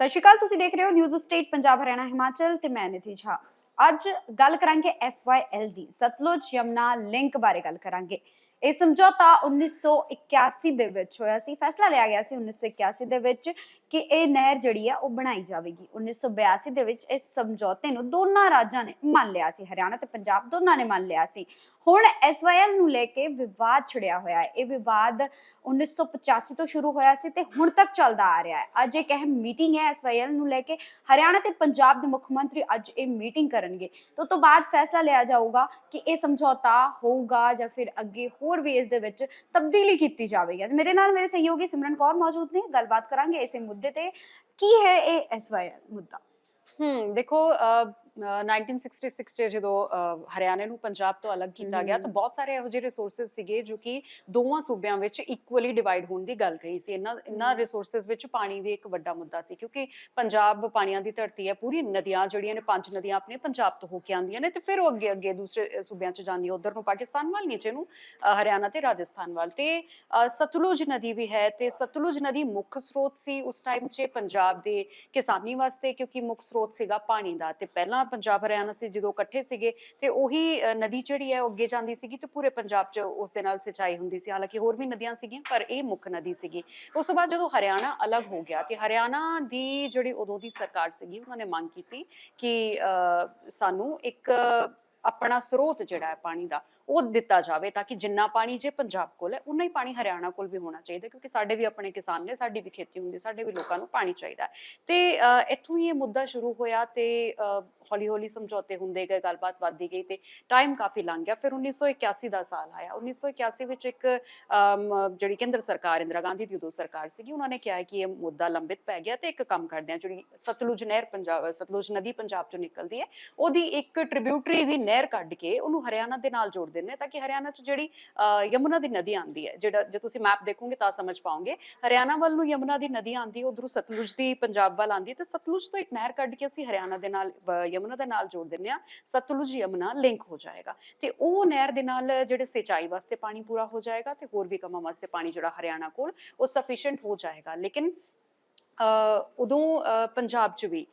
ਸਤਿ ਸ਼੍ਰੀ ਅਕਾਲ, ਤੁਸੀਂ ਦੇਖ ਰਹੇ ਹੋ ਨਿਊਜ਼ ਸਟੇਟ ਪੰਜਾਬ, ਹਰਿਆਣਾ, ਹਿਮਾਚਲ ਤੇ ਮੈਂ ਨਿਧੀ ਝਾ। ਅੱਜ ਗੱਲ ਕਰਾਂਗੇ SYL ਦੀ, ਸਤਲੁਜ ਯਮਨਾ ਲਿੰਕ ਬਾਰੇ ਗੱਲ ਕਰਾਂਗੇ। ਇਹ ਸਮਝੌਤਾ 1981 ਦੇ ਵਿੱਚ ਹੋਇਆ ਸੀ, ਫੈਸਲਾ ਲਿਆ ਗਿਆ ਸੀ 1981 ਦੇ ਵਿੱਚ ਕਿ ਇਹ ਨਹਿਰ ਜਿਹੜੀ ਆ ਉਹ ਬਣਾਈ ਜਾਵੇਗੀ। 1982 ਦੇ ਵਿੱਚ ਇਸ ਸਮਝੌਤੇ ਨੂੰ ਦੋਨਾਂ ਰਾਜਾਂ ਨੇ ਮੰਨ ਲਿਆ ਸੀ, ਹਰਿਆਣਾ ਤੇ ਪੰਜਾਬ ਦੋਨਾਂ ਨੇ ਮੰਨ ਲਿਆ ਸੀ। ਹੁਣ SYL ਨੂੰ ਲੈ ਕੇ ਵਿਵਾਦ ਛਿੜਿਆ ਹੋਇਆ ਹੈ। ਇਹ ਵਿਵਾਦ 1985 ਤੋਂ ਸ਼ੁਰੂ ਹੋਇਆ ਸੀ ਤੇ ਹੁਣ ਤੱਕ ਚੱਲਦਾ ਆ ਰਿਹਾ ਹੈ। ਅੱਜ ਇੱਕ ਅਹਿਮ ਮੀਟਿੰਗ ਹੈ SYL ਨੂੰ ਲੈ ਕੇ। ਹਰਿਆਣਾ ਤੇ ਪੰਜਾਬ ਦੇ ਮੁੱਖ ਮੰਤਰੀ ਅੱਜ ਇਹ ਮੀਟਿੰਗ ਕਰਨਗੇ। ਤੋਂ ਤੋਂ ਬਾਅਦ ਫੈਸਲਾ ਲਿਆ ਜਾਊਗਾ ਕਿ ਇਹ ਸਮਝੌਤਾ ਹੋਊਗਾ ਜਾਂ ਫਿਰ ਅੱਗੇ ਹੋਰ ਵੀ ਇਸ ਦੇ ਵਿੱਚ ਤਬਦੀਲੀ ਕੀਤੀ ਜਾਵੇਗੀ। ਅੱਜ ਮੇਰੇ ਨਾਲ ਮੇਰੇ ਸਹਿਯੋਗੀ ਸਿਮਰਨ ਕੌਰ ਮੌਜੂਦ ਨੇ। ਗੱਲਬਾਤ ਕਰਾਂਗੇ ਇਸੇ ਮੁੱਦੇ ਤੇ। ਕੀ ਹੈ ਇਹ SYL ਮੁੱਦਾ? ਹਮ ਦੇਖੋ ਅ, 1966 ਚ ਜਦੋਂ ਹਰਿਆਣੇ ਨੂੰ ਪੰਜਾਬ ਤੋਂ ਅਲੱਗ ਕੀਤਾ ਗਿਆ ਤਾਂ। ਬਹੁਤ ਸਾਰੇ ਇਹੋ ਜਿਹੇ ਰਿਸੋਰਸਸ ਸੀਗੇ ਜੋ ਕਿ ਦੋਵਾਂ ਸੂਬਿਆਂ ਵਿੱਚ ਇਕੁਅਲੀ ਡਿਵਾਈਡ ਹੋਣ ਦੀ ਗੱਲ ਕਹੀ ਸੀ ਇਹਨਾਂ ਇਹਨਾਂ। ਰਿਸੋਰਸਸ ਵਿੱਚ ਪਾਣੀ ਵੀ ਇੱਕ ਵੱਡਾ ਮੁੱਦਾ ਸੀ ਕਿਉਂਕਿ ਪੰਜਾਬ ਪਾਣੀਆਂ ਦੀ ਧਰਤੀ ਹੈ ਪੂਰੀ ਨਦੀਆਂ ਜਿਹੜੀਆਂ ਨੇ ਪੰਜ ਨਦੀਆਂ ਆਪਣੇ ਪੰਜਾਬ ਤੋਂ ਹੋ ਕੇ ਆਉਂਦੀਆਂ ਨੇ ਤੇ ਫਿਰ ਉਹ ਅੱਗੇ ਅੱਗੇ ਦੂਸਰੇ ਸੂਬਿਆਂ ਚ ਜਾਂਦੀਆਂ ਉਧਰ ਨੂੰ ਪਾਕਿਸਤਾਨ ਵੱਲ ਨੀਚੇ ਨੂੰ ਹਰਿਆਣਾ ਤੇ ਰਾਜਸਥਾਨ ਵੱਲ ਤੇ ਸਤਲੁਜ ਨਦੀ ਵੀ ਹੈ ਤੇ ਸਤਲੁਜ ਨਦੀ ਮੁੱਖ ਸਰੋਤ ਸੀ ਉਸ ਟਾਈਮ 'ਚ ਪੰਜਾਬ ਦੇ ਕਿਸਾਨੀ ਵਾਸਤੇ ਕਿਉਂਕਿ ਮੁੱਖ ਸਰੋਤ ਸੀਗਾ ਪਾਣੀ ਦਾ ਤੇ ਪਹਿਲਾਂ ਪੰਜਾਬ ਹਰਿਆਣਾ ਸੀ ਜਦੋਂ ਇਕੱਠੇ ਸੀਗੇ ਤੇ ਉਹੀ ਨਦੀ ਜਿਹੜੀ ਹੈ ਉਹ ਅੱਗੇ ਜਾਂਦੀ ਸੀਗੀ ਤੇ ਪੂਰੇ ਪੰਜਾਬ 'ਚ ਉਸ ਦੇ ਨਾਲ ਸਿੰਚਾਈ ਹੁੰਦੀ ਸੀ। ਹਾਲਾਂਕਿ ਹੋਰ ਵੀ ਨਦੀਆਂ ਸੀਗੀਆਂ ਪਰ ਇਹ ਮੁੱਖ ਨਦੀ ਸੀਗੀ। ਉਸ ਤੋਂ ਬਾਅਦ ਜਦੋਂ ਹਰਿਆਣਾ ਅਲੱਗ ਹੋ ਗਿਆ ਤੇ ਹਰਿਆਣਾ ਦੀ ਜਿਹੜੀ ਉਦੋਂ ਦੀ ਸਰਕਾਰ ਸੀਗੀ ਉਹਨਾਂ ਨੇ ਮੰਗ ਕੀਤੀ ਕਿ ਅ, ਸਾਨੂੰ ਇੱਕ ਆਪਣਾ ਸਰੋਤ ਜਿਹੜਾ ਹੈ ਪਾਣੀ ਦਾ, ਉਹ ਦਿੱਤਾ ਜਾਵੇ ਤਾਂ ਕਿ ਜਿੰਨਾ ਪਾਣੀ ਜੇ ਪੰਜਾਬ ਕੋਲ ਹੈ ਉਨਾ ਹੀ ਪਾਣੀ ਹਰਿਆਣਾ ਕੋਲ ਵੀ ਹੋਣਾ ਚਾਹੀਦਾ, ਕਿਉਂਕਿ ਸਾਡੇ ਵੀ ਆਪਣੇ ਕਿਸਾਨ ਨੇ, ਸਾਡੀ ਵੀ ਖੇਤੀ ਹੁੰਦੀ, ਸਾਡੇ ਵੀ ਲੋਕਾਂ ਨੂੰ ਪਾਣੀ ਚਾਹੀਦਾ ਤੇ ਇੱਥੋਂ ਹੀ ਇਹ ਮੁੱਦਾ ਸ਼ੁਰੂ ਹੋਇਆ ਤੇ ਹੌਲੀ ਹੌਲੀ ਸਮਝੌਤੇ ਹੁੰਦੇ ਗਏ, ਗੱਲਬਾਤ ਵੱਧਦੀ ਗਈ ਤੇ ਟਾਈਮ ਕਾਫੀ ਲੰਘ ਗਿਆ। ਫਿਰ 1981 ਦਾ ਸਾਲ ਆਇਆ। 1981 ਵਿੱਚ ਇੱਕ ਜਿਹੜੀ ਕੇਂਦਰ ਸਰਕਾਰ, ਇੰਦਰਾ ਗਾਂਧੀ ਦੀ ਉਦੋਂ ਸਰਕਾਰ ਸੀਗੀ, ਉਹਨਾਂ ਨੇ ਕਿਹਾ ਕਿ ਇਹ ਮੁੱਦਾ ਲੰਬਿਤ ਪੈ ਗਿਆ ਤੇ ਇੱਕ ਕੰਮ ਕਰਦੇ ਆ, ਜਿਹੜੀ ਸਤਲੁਜ ਨਹਿਰ ਪੰਜਾਬ, ਸਤਲੁਜ ਨਦੀ ਪੰਜਾਬ ਚੋਂ ਨਿਕਲਦੀ ਹੈ, ਉਹਦੀ ਇੱਕ ਟ੍ਰਿਬਿਊਟਰੀ ਦੀ ਨਹਿਰ ਕੱਢ ਕੇ ਉਹਨੂੰ ਹਰਿਆਣਾ ਦੇ ਨਾਲ ਜੋੜ ਦਿੰਦੇ ਤਾਂ ਕਿ ਹਰਿਆਣਾ ਚ ਜਿਹੜੀ ਯਮੁਨਾ ਦੀ ਨਦੀ ਆਉਂਦੀ ਹੈ, ਜਿਹੜਾ ਜੇ ਤੁਸੀਂ ਮੈਪ ਦੇਖੋਗੇ ਤਾਂ ਸਮਝ ਪਾਓਗੇ। ਹਰਿਆਣਾ ਵੱਲ ਨੂੰ ਯਮੁਨਾ ਦੀ ਨਦੀ ਆਉਂਦੀ, ਉਧਰੋਂ ਸਤਲੁਜ ਦੀ ਪੰਜਾਬ ਵੱਲ ਆਉਂਦੀ ਤੇ ਸਤਲੁਜ ਤੋਂ ਇੱਕ ਨਹਿਰ ਕੱਢ ਕੇ ਅਸੀਂ ਹਰਿਆਣਾ ਦੇ ਨਾਲ ਯਮੁਨਾ ਦੇ ਨਾਲ ਜੋੜ ਦਿੰਦੇ ਆ ਸਤਲੁਜ ਯਮੁਨਾ ਲਿੰਕ ਹੋ ਜਾਏਗਾ। ਤੇ ਉਹ ਨਹਿਰ ਦੇ ਨਾਲ ਜਿਹੜੇ ਸਿੰਚਾਈ ਵਾਸਤੇ ਪਾਣੀ ਪੂਰਾ ਹੋ ਜਾਏਗਾ ਤੇ ਹੋਰ ਵੀ ਕੰਮਾਂ ਵਾਸਤੇ ਪਾਣੀ ਜਿਹੜਾ ਹਰਿਆਣਾ ਕੋਲ ਉਹ ਸਫੀਸ਼ੀਐਂਟ ਹੋ ਜਾਏਗਾ। ਲੇਕਿਨ ਉਦੋਂ ਪੰਜਾਬ ਚ ਵੀ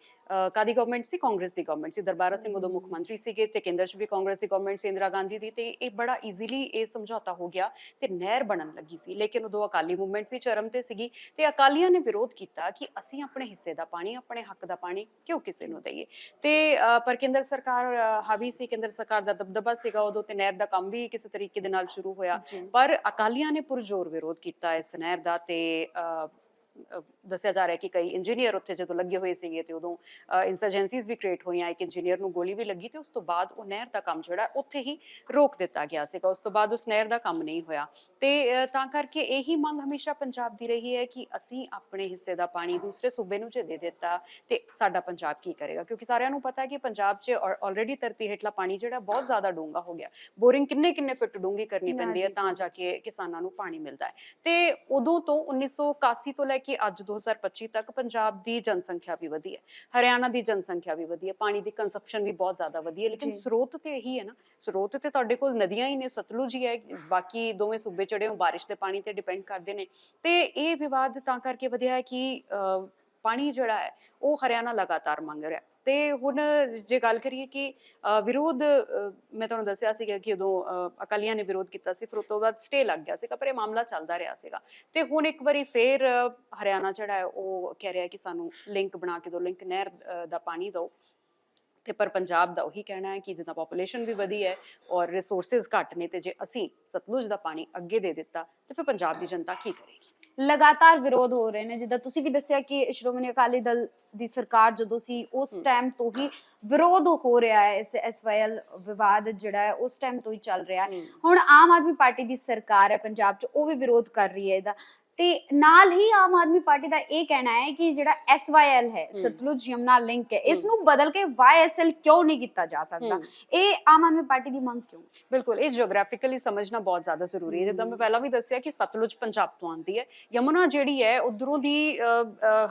ਕਾਦੀ ਗਵਰਨਮੈਂਟ ਸੀ? ਕਾਂਗਰਸ ਦੀ ਗਵਰਨਮੈਂਟ ਸੀ। ਦਰਬਾਰਾ ਸਿੰਘ ਉਦੋਂ ਮੁੱਖ ਮੰਤਰੀ ਸੀਗੇ ਤੇ ਕੇਂਦਰ ਚ ਵੀ ਕਾਂਗਰਸ ਦੀ ਗਵਰਨਮੈਂਟ ਸੀ ਇੰਦਰਾ ਗਾਂਧੀ ਦੀ। ਤੇ ਇਹ ਬੜਾ ਈਜ਼ੀਲੀ ਇਹ ਸਮਝੌਤਾ ਹੋ ਗਿਆ ਤੇ ਨਹਿਰ ਬਣਨ ਲੱਗੀ ਸੀ। ਲੇਕਿਨ ਉਦੋਂ ਅਕਾਲੀ ਮੂਵਮੈਂਟ ਵੀ ਚਰਮ ਤੇ ਸੀਗੀ ਤੇ ਅਕਾਲੀਆਂ ਨੇ ਵਿਰੋਧ ਕੀਤਾ ਕਿ ਅਸੀਂ ਆਪਣੇ ਹਿੱਸੇ ਦਾ ਪਾਣੀ ਆਪਣੇ ਹੱਕ ਦਾ ਪਾਣੀ ਕਿਉਂ ਕਿਸੇ ਨੂੰ ਦਈਏ? ਤੇ ਪਰ ਕੇਂਦਰ ਸਰਕਾਰ ਹਾਵੀ ਸੀ ਕੇਂਦਰ ਸਰਕਾਰ ਦਾ ਦਬਦਬਾ ਸੀਗਾ ਉਦੋਂ ਤੇ ਨਹਿਰ ਦਾ ਕੰਮ ਵੀ ਕਿਸੇ ਤਰੀਕੇ ਦੇ ਨਾਲ ਸ਼ੁਰੂ ਹੋਇਆ। ਪਰ ਅਕਾਲੀਆਂ ਨੇ ਪੁਰਜ਼ੋਰ ਵਿਰੋਧ ਕੀਤਾ ਇਸ ਨਹਿਰ ਦਾ ਤੇ ਦੱਸਿਆ ਜਾ ਰਿਹਾ ਕਿ ਕਈ ਇੰਜੀਨੀਅਰ ਉੱਥੇ ਜਦੋਂ ਲੱਗੇ ਹੋਏ ਸੀਗੇ ਤੇ ਉਦੋਂ ਇਨਸਰਜੈਂਸੀਜ਼ ਵੀ ਕ੍ਰੀਏਟ ਹੋਈਆਂ ਇੱਕ ਇੰਜੀਨੀਅਰ ਨੂੰ ਗੋਲੀ ਵੀ ਲੱਗੀ ਤੇ ਉਸ ਤੋਂ ਬਾਅਦ ਉਹ ਨਹਿਰ ਦਾ ਕੰਮ ਜਿਹੜਾ ਉੱਥੇ ਹੀ ਰੋਕ ਦਿੱਤਾ ਗਿਆ ਸੀਗਾ ਉਸ ਤੋਂ ਬਾਅਦ ਉਸ ਨਹਿਰ ਦਾ ਕੰਮ ਨਹੀਂ ਹੋਇਆ। ਤੇ ਤਾਂ ਕਰਕੇ ਇਹੀ ਮੰਗ ਹਮੇਸ਼ਾ ਪੰਜਾਬ ਦੀ ਰਹੀ ਹੈ ਕਿ ਅਸੀਂ ਆਪਣੇ ਹਿੱਸੇ ਦਾ ਪਾਣੀ ਦੂਸਰੇ ਸੂਬੇ ਨੂੰ ਜੇ ਦੇ ਦਿੱਤਾ ਤੇ ਸਾਡਾ ਪੰਜਾਬ ਕੀ ਕਰੇਗਾ? ਕਿਉਂਕਿ ਸਾਰਿਆਂ ਨੂੰ ਪਤਾ ਹੈ ਕਿ ਪੰਜਾਬ 'ਚ ਆਲਰੇਡੀ ਧਰਤੀ ਹੇਠਲਾ ਪਾਣੀ ਜਿਹੜਾ ਬਹੁਤ ਜ਼ਿਆਦਾ ਡੂੰਘਾ ਹੋ ਗਿਆ। ਬੋਰਿੰਗ ਕਿੰਨੇ ਕਿੰਨੇ ਫਿੱਟ ਡੂੰਘੀ ਕਰਨੀ ਪੈਂਦੀ ਹੈ ਤਾਂ ਜੀ। ਜਾ ਕੇ ਕਿਸਾਨਾਂ ਨੂੰ ਪਾਣੀ ਮਿਲਦਾ ਹੈ। ਤੇ ਉਦੋਂ ਤੋਂ 1981 ਤੋਂ ਲੈ ਕੇ ਅੱਜ 2025 ਤੱਕ ਪੰਜਾਬ ਦੀ ਜਨਸੰਖਿਆ ਵੀ ਵਧੀ ਹੈ ਹਰਿਆਣਾ ਦੀ ਜਨਸੰਖਿਆ ਵੀ ਵਧੀ ਹੈ ਪਾਣੀ ਦੀ ਕੰਜ਼ੰਪਸ਼ਨ ਵੀ ਬਹੁਤ ਜ਼ਿਆਦਾ ਵਧੀ ਹੈ ਲੇਕਿਨ। ਸਰੋਤ ਤੇ ਇਹੀ ਹੈ ਨਾ ਸਰੋਤ ਤੇ ਤੁਹਾਡੇ ਕੋਲ ਨਦੀਆਂ ਹੀ ਨੇ ਸਤਲੁਜ ਹੀ ਹੈ ਬਾਕੀ ਦੋਵੇਂ ਸੂਬੇ ਚੜੇ ਹੋ ਬਾਰਿਸ਼ ਦੇ ਪਾਣੀ ਤੇ ਡਿਪੈਂਡ ਕਰਦੇ ਨੇ ਤੇ ਇਹ ਵਿਵਾਦ ਤਾਂ ਕਰਕੇ ਵਧਿਆ ਹੈ ਕਿ ਪਾਣੀ ਜਿਹੜਾ ਹੈ ਉਹ ਹਰਿਆਣਾ ਲਗਾਤਾਰ ਮੰਗ ਰਿਹਾ ਹੈ। ਤੇ ਹੁਣ ਜੇ ਗੱਲ ਕਰੀਏ ਕਿ ਵਿਰੋਧ ਮੈਂ ਤੁਹਾਨੂੰ ਦੱਸਿਆ ਸੀਗਾ ਕਿ ਉਦੋਂ ਅਕਾਲੀਆਂ ਨੇ ਵਿਰੋਧ ਕੀਤਾ ਸੀ, ਫਿਰ ਉਸ ਤੋਂ ਬਾਅਦ ਸਟੇ ਲੱਗ ਗਿਆ ਸੀਗਾ, ਪਰ ਇਹ ਮਾਮਲਾ ਚੱਲਦਾ ਰਿਹਾ ਸੀਗਾ। ਤੇ ਹੁਣ ਇੱਕ ਵਾਰੀ ਫੇਰ ਹਰਿਆਣਾ ਜਿਹੜਾ ਹੈ, ਉਹ ਕਹਿ ਰਿਹਾ ਕਿ ਸਾਨੂੰ ਲਿੰਕ ਬਣਾ ਕੇ ਦਿਓ ਲਿੰਕ ਨਹਿਰ ਦਾ ਪਾਣੀ ਦਿਓ। ਤੇ ਪਰ ਪੰਜਾਬ ਦਾ ਉਹੀ ਕਹਿਣਾ ਹੈ ਕਿ ਜਿੱਦਾਂ ਪੋਪੂਲੇਸ਼ਨ ਵੀ ਵਧੀ ਹੈ ਔਰ ਰਿਸੋਰਸਸ ਘੱਟ ਨੇ, ਤੇ ਜੇ ਅਸੀਂ ਸਤਲੁਜ ਦਾ ਪਾਣੀ ਅੱਗੇ ਦੇ ਦਿੱਤਾ, ਤੇ ਫਿਰ ਪੰਜਾਬ ਦੀ ਜਨਤਾ ਕੀ ਕਰੇਗੀ? ਲਗਾਤਾਰ ਵਿਰੋਧ ਹੋ ਰਹੇ ਨੇ। ਜਿੱਦਾਂ ਤੁਸੀਂ ਵੀ ਦੱਸਿਆ ਕਿ ਸ਼੍ਰੋਮਣੀ ਅਕਾਲੀ ਦਲ ਦੀ ਸਰਕਾਰ ਜਦੋਂ ਸੀ ਉਸ। ਟਾਈਮ ਤੋਂ ਹੀ ਵਿਰੋਧ ਹੋ ਰਿਹਾ ਹੈ। ਇਸ ਐਸਵਾਈਐਲ ਵਿਵਾਦ ਜਿਹੜਾ ਹੈ ਉਸ ਟਾਈਮ ਤੋਂ ਹੀ ਚੱਲ ਰਿਹਾ ਹੈ। ਹੁਣ ਆਮ ਆਦਮੀ ਪਾਰਟੀ ਦੀ ਸਰਕਾਰ ਹੈ ਪੰਜਾਬ 'ਚ ਉਹ ਵੀ ਵਿਰੋਧ ਕਰ ਰਹੀ ਹੈ ਇਹਦਾ। ਤੇ ਨਾਲ ਹੀ ਆਮ ਆਦਮੀ ਪਾਰਟੀ ਦਾ ਇਹ ਕਹਿਣਾ ਹੈ ਕਿ ਜਿਹੜਾ ਐਸਵਾਈਐਲ ਹੈ। ਸਤਲੁਜ ਯਮਨਾ ਲਿੰਕ ਹੈ ਇਸ। ਨੂੰ ਬਦਲ ਕੇ ਵਾਈਐਸਐਲ ਕਿਉਂ ਨਹੀਂ ਕੀਤਾ ਜਾ ਸਕਦਾ। ਇਹ ਆਮ ਆਦਮੀ ਪਾਰਟੀ ਦੀ ਮੰਗ ਕਿਉਂ ਬਿਲਕੁਲ ਇਹ ਜਿਓਗ੍ਰਾਫਿਕਲੀ ਸਮਝਣਾ ਬਹੁਤ ਜ਼ਿਆਦਾ ਜ਼ਰੂਰੀ ਹੈ। ਜਿੱਦਾਂ ਮੈਂ ਪਹਿਲਾਂ ਵੀ ਦੱਸਿਆ ਕਿ ਸਤਲੁਜ ਪੰਜਾਬ ਤੋਂ ਆਉਂਦੀ ਹੈ ਯਮੁਨਾ ਜਿਹੜੀ ਹੈ ਉਧਰੋਂ ਦੀ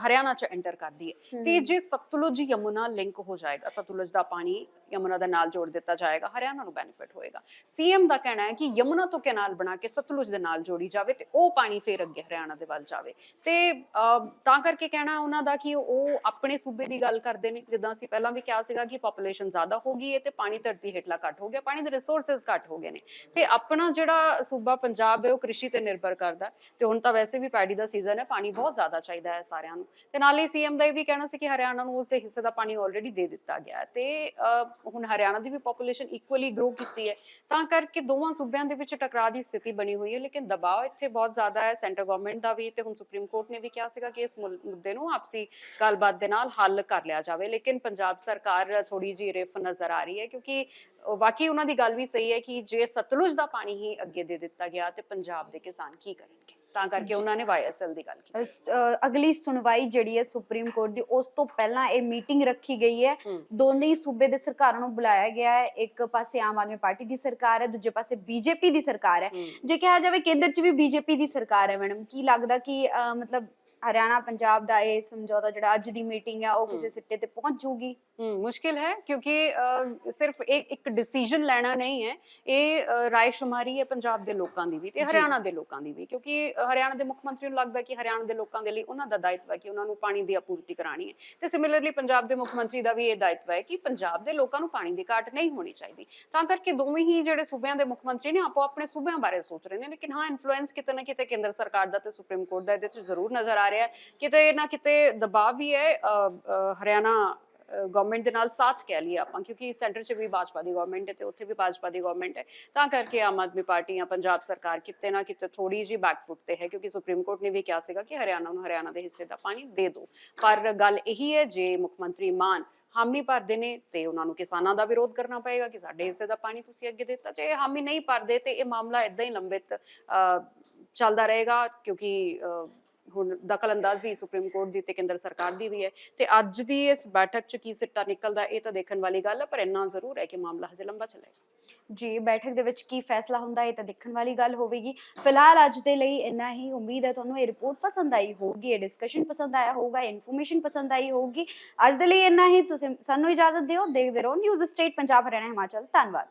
ਹਰਿਆਣਾ ਚ ਐਂਟਰ ਕਰਦੀ ਹੈ। ਤੇ ਜੇ ਸਤਲੁਜ ਯਮੁਨਾ ਲਿੰਕ ਹੋ ਜਾਏਗਾ ਸਤਲੁਜ ਦਾ ਪਾਣੀ ਯਮੁਨਾ ਦੇ ਨਾਲ ਜੋੜ ਦਿੱਤਾ ਜਾਏਗਾ ਹਰਿਆਣਾ ਨੂੰ ਬੈਨੀਫਿਟ ਹੋਏਗਾ। ਸੀਐਮ ਦਾ ਕਹਿਣਾ ਹੈ ਕਿ ਯਮੁਨਾ ਤੋਂ ਕੈਨਾਲ ਬਣਾ ਕੇ ਸਤਲੁਜ ਦੇ ਨਾਲ ਜੋੜੀ ਜਾਵੇ ਤੇ ਉਹ ਪਾਣੀ ਫੇਰ ਅੱਗੇ ਹਰਿਆਣਾ ਦੇ ਵੱਲ ਜਾਵੇ। ਤੇ ਤਾਂ ਕਰਕੇ ਕਹਿਣਾ ਉਹਨਾਂ ਦਾ ਕਿ ਉਹ ਆਪਣੇ ਸੂਬੇ ਦੀ ਗੱਲ ਕਰਦੇ ਨੇ। ਜਿੱਦਾਂ ਅਸੀਂ ਪਹਿਲਾਂ ਵੀ ਕਿਹਾ ਸੀਗਾ ਕਿ ਪੋਪੂਲੇਸ਼ਨ ਜ਼ਿਆਦਾ ਹੋ ਗਈ ਹੈ ਤੇ ਪਾਣੀ ਧਰਤੀ ਹੇਠਲਾ ਘੱਟ ਹੋ ਗਿਆ, ਪਾਣੀ ਦੇ ਰਿਸੋਰਸਸ ਘੱਟ ਹੋ ਗਏ ਨੇ। ਤੇ ਆਪਣਾ ਜਿਹੜਾ ਸੂਬਾ ਪੰਜਾਬ ਹੈ, ਉਹ ਕ੍ਰਿਸ਼ੀ ਤੇ ਨਿਰਭਰ ਕਰਦਾ ਹੈ। ਤੇ ਹੁਣ ਤਾਂ ਵੈਸੇ ਵੀ ਪੈਡੀ ਦਾ ਸੀਜ਼ਨ ਹੈ, ਪਾਣੀ ਬਹੁਤ ਜ਼ਿਆਦਾ ਚਾਹੀਦਾ ਹੈ ਸਾਰਿਆਂ ਨੂੰ। ਤੇ ਨਾਲ ਹੀ ਸੀਐਮ ਦਾ ਇਹ ਵੀ ਕਹਿਣਾ ਸੀ ਕਿ ਹਰਿਆਣਾ ਨੂੰ ਉਸਦੇ ਹਿੱਸੇ ਦਾ ਪਾਣੀ ਆਲਰੇਡੀ ਦੇ ਦਿੱਤਾ ਗਿਆ ਤੇ ਹੁਣ ਹਰਿਆਣਾ ਦੀ ਵੀ ਪੋਪੂਲੇਸ਼ਨ ਇਕੁਅਲੀ ਗਰੋ ਕੀਤੀ ਹੈ। ਤਾਂ ਕਰਕੇ ਦੋਵਾਂ ਸੂਬਿਆਂ ਦੇ ਵਿੱਚ ਟਕਰਾਅ ਦੀ ਸਥਿਤੀ ਬਣੀ ਹੋਈ ਹੈ, ਲੇਕਿਨ ਦਬਾਅ ਇੱਥੇ ਬਹੁਤ ਜ਼ਿਆਦਾ ਹੈ ਸੈਂਟਰ ਗਵਰਨਮੈਂਟ ਦਾ ਵੀ ਤੇ ਹੁਣ ਸੁਪਰੀਮ ਕੋਰਟ ਨੇ ਵੀ ਕਿਹਾ ਸੀਗਾ ਕਿ ਇਸ ਮੁਲ- ਮੁੱਦੇ ਨੂੰ ਆਪਸੀ ਗੱਲਬਾਤ ਦੇ ਨਾਲ ਹੱਲ ਕਰ ਲਿਆ ਜਾਵੇ। ਲੇਕਿਨ ਪੰਜਾਬ ਸਰਕਾਰ ਥੋੜੀ ਜਿਹੀ ਰਿਫ ਨਜ਼ਰ ਆ ਰਹੀ ਹੈ ਕਿਉਂਕਿ ਉਹ ਬਾਕੀ ਉਹਨਾਂ ਦੀ ਗੱਲ ਵੀ ਸਹੀ ਹੈ ਕਿ ਜੇ ਸਤਲੁਜ ਦਾ ਪਾਣੀ ਹੀ ਅੱਗੇ ਦੇ ਦਿੱਤਾ ਗਿਆ ਤੇ ਪੰਜਾਬ ਦੇ ਕਿਸਾਨ ਕੀ ਕਰਨਗੇ? ਤਾਂ ਕਰਕੇ। ਉਹਨਾਂ ਨੇ ਵਾਈਐਸਐਲ ਦੀ ਗੱਲ ਕੀਤੀ ਅਗਲੀ ਸੁਣਵਾਈ ਜਿਹੜੀ ਹੈ ਸੁਪਰੀਮ ਕੋਰਟ ਦੀ ਉਸ ਤੋਂ ਪਹਿਲਾਂ ਇਹ ਮੀਟਿੰਗ ਰੱਖੀ ਗਈ ਹੈ ਹਮ। ਦੋਨੇ ਹੀ ਸੂਬੇ ਦੇ ਸਰਕਾਰਾਂ ਨੂੰ ਬੁਲਾਇਆ ਗਿਆ ਹੈ ਇੱਕ ਪਾਸੇ ਆਮ ਆਦਮੀ ਪਾਰਟੀ ਦੀ ਸਰਕਾਰ ਹੈ ਦੂਜੇ ਪਾਸੇ ਬੀਜੇਪੀ ਦੀ ਸਰਕਾਰ ਹੈ ਹਮ। ਜੇ ਕਿਹਾ ਜਾਵੇ ਕੇਂਦਰ 'ਚ ਵੀ ਬੀਜੇਪੀ ਦੀ ਸਰਕਾਰ ਹੈ ਮੈਡਮ ਕੀ ਲੱਗਦਾ ਕਿ ਮਤਲਬ ਹਰਿਆਣਾ ਪੰਜਾਬ ਦਾ ਇਹ ਸਮਝੌਤਾ ਜਿਹੜਾ ਅੱਜ ਦੀ ਮੀਟਿੰਗ ਹੈ ਉਹ ਕਿਸੇ। ਸਿੱਟੇ ਤੇ ਪਹੁੰਚ ਜੂਗੀ ਮੁਸ਼ਕਿਲ ਹੈ ਕਿਉਂਕਿ ਸਿਰਫ ਇੱਕ ਇੱਕ ਡਿਸੀਜਨ ਲੈਣਾ ਨਹੀਂ ਹੈ ਇਹ ਰਾਏ ਸ਼ੁਮਾਰੀ ਹੈ ਪੰਜਾਬ ਦੇ ਲੋਕਾਂ ਦੀ ਵੀ ਤੇ। ਹਰਿਆਣਾ ਦੇ ਲੋਕਾਂ ਦੀ ਵੀ ਕਿਉਂਕਿ ਹਰਿਆਣਾ ਦੇ ਮੁੱਖ ਮੰਤਰੀ ਨੂੰ ਲੱਗਦਾ ਕਿ ਹਰਿਆਣਾ ਦੇ ਲੋਕਾਂ ਦੇ ਲਈ ਉਹਨਾਂ ਦਾ ਦਾਇਤਵ ਹੈ ਕਿ ਉਹਨਾਂ ਨੂੰ ਪਾਣੀ ਦੀ ਆਪੂਰਤੀ ਕਰਾਣੀ ਹੈ ਤੇ ਸਿਮਿਲਰਲੀ ਪੰਜਾਬ ਦੇ ਮੁੱਖ ਮੰਤਰੀ ਦਾ ਵੀ ਇਹ ਦਾਇਤਵ ਹੈ ਕਿ ਪੰਜਾਬ ਦੇ ਲੋਕਾਂ ਨੂੰ ਪਾਣੀ ਦੀ ਘਾਟ ਨਹੀਂ ਹੋਣੀ ਚਾਹੀਦੀ ਤਾਂ ਕਰਕੇ ਦੋਵੇਂ ਹੀ ਜਿਹੜੇ ਸੂਬਿਆਂ ਦੇ ਮੁੱਖ ਮੰਤਰੀ ਨੇ ਆਪੋ ਆਪਣੇ ਸੂਬਿਆਂ ਬਾਰੇ ਸੋਚ ਰਹੇ ਨੇ ਲੇਕਿਨ ਹਾਂ ਇਨਫਲੂਐਂਸ ਕਿਤੇ ਨਾ ਕਿਤੇ ਕੇਂਦਰ ਸਰਕਾਰ ਦਾ ਤੇ ਸੁਪਰੀਮ ਕੋਰਟ ਦਾ ਇਹਦੇ ਵਿੱਚ ਜ਼ਰੂਰ ਨਜ਼ਰ ਆ ਰਿਹਾ ਕਿਤੇ ਨਾ ਕਿਤੇ ਦਬਾਅ ਵੀ ਹੈ ਅਹ, ਹਰਿਆਣਾ ਗਵਰਨਮੈਂਟ ਦੇ ਨਾਲ ਸਾਥ ਕਹਿ ਲਈਏ ਆਪਾਂ ਕਿਉਂਕਿ ਸੈਂਟਰ 'ਚ ਵੀ ਭਾਜਪਾ ਦੀ ਗਵਰਨਮੈਂਟ ਹੈ ਤੇ ਉੱਥੇ ਵੀ ਭਾਜਪਾ ਦੀ ਗਵਰਨਮੈਂਟ ਹੈ। ਤਾਂ ਕਰਕੇ ਆਮ ਆਦਮੀ ਪਾਰਟੀ ਜਾਂ ਪੰਜਾਬ ਸਰਕਾਰ ਕਿਤੇ ਨਾ ਕਿਤੇ ਥੋੜੀ ਜਿਹੀ ਬੈਕਫੁੱਟ ਤੇ ਹੈ ਕਿਉਂਕਿ ਸੁਪਰੀਮ ਕੋਰਟ ਨੇ ਵੀ ਕਿਹਾ ਸੀਗਾ ਕਿ ਹਰਿਆਣਾ ਨੂੰ ਹਰਿਆਣਾ ਦੇ ਹਿੱਸੇ ਦਾ ਪਾਣੀ ਦੇ ਦਿਓ। ਪਰ ਗੱਲ ਇਹੀ ਹੈ ਜੇ ਮੁੱਖ ਮੰਤਰੀ ਮਾਨ ਹਾਮੀ ਭਰਦੇ ਨੇ ਤੇ ਉਹਨਾਂ ਨੂੰ ਕਿਸਾਨਾਂ ਦਾ ਵਿਰੋਧ ਕਰਨਾ ਪਏਗਾ ਕਿ ਸਾਡੇ ਹਿੱਸੇ ਦਾ ਪਾਣੀ ਤੁਸੀਂ ਅੱਗੇ ਦਿੱਤਾ ਜੇ ਹਾਮੀ ਨਹੀਂ ਭਰਦੇ ਤੇ ਇਹ ਮਾਮਲਾ ਇਦਾਂ ਹੀ ਲੰਬਿਤ ਅਹ, ਚੱਲਦਾ ਰਹੇਗਾ ਕਿਉਂਕਿ ਅਹ, ਹੁਣ ਦਖਲਅੰਦਾਜ਼ੀ ਸੁਪਰੀਮ ਕੋਰਟ ਦੀ ਤੇ ਕੇਂਦਰ ਸਰਕਾਰ ਦੀ ਵੀ ਹੈ। ਤੇ ਅੱਜ ਦੀ ਇਸ ਬੈਠਕ 'ਚ ਕੀ ਸਿੱਟਾ ਨਿਕਲਦਾ ਇਹ ਤਾਂ ਦੇਖਣ ਵਾਲੀ ਗੱਲ ਹੈ ਪਰ ਇੰਨਾ ਜ਼ਰੂਰ ਹੈ ਕਿ ਮਾਮਲਾ ਹਜੇ ਲੰਬਾ ਚੱਲੇਗਾ। ਜੀ, ਬੈਠਕ ਦੇ ਵਿੱਚ ਕੀ ਫੈਸਲਾ ਹੁੰਦਾ ਇਹ ਤਾਂ ਦੇਖਣ ਵਾਲੀ ਗੱਲ ਹੋਵੇਗੀ। ਫਿਲਹਾਲ ਅੱਜ ਦੇ ਲਈ ਇੰਨਾ ਹੀ, ਉਮੀਦ ਹੈ ਤੁਹਾਨੂੰ ਇਹ ਰਿਪੋਰਟ ਪਸੰਦ ਆਈ ਹੋਊਗੀ, ਇਹ ਡਿਸਕਸ਼ਨ ਪਸੰਦ ਆਇਆ ਹੋਊਗਾ ਇਨਫੋਰਮੇਸ਼ਨ ਪਸੰਦ ਆਈ ਹੋਊਗੀ। ਅੱਜ ਦੇ ਲਈ ਇੰਨਾ ਹੀ, ਤੁਸੀਂ ਸਾਨੂੰ ਇਜਾਜ਼ਤ ਦਿਓ, ਦੇਖਦੇ ਰਹੋ ਨਿਊਜ਼ ਸਟੇਟ ਪੰਜਾਬ, ਹਰਿਆਣਾ, ਹਿਮਾਚਲ। ਧੰਨਵਾਦ।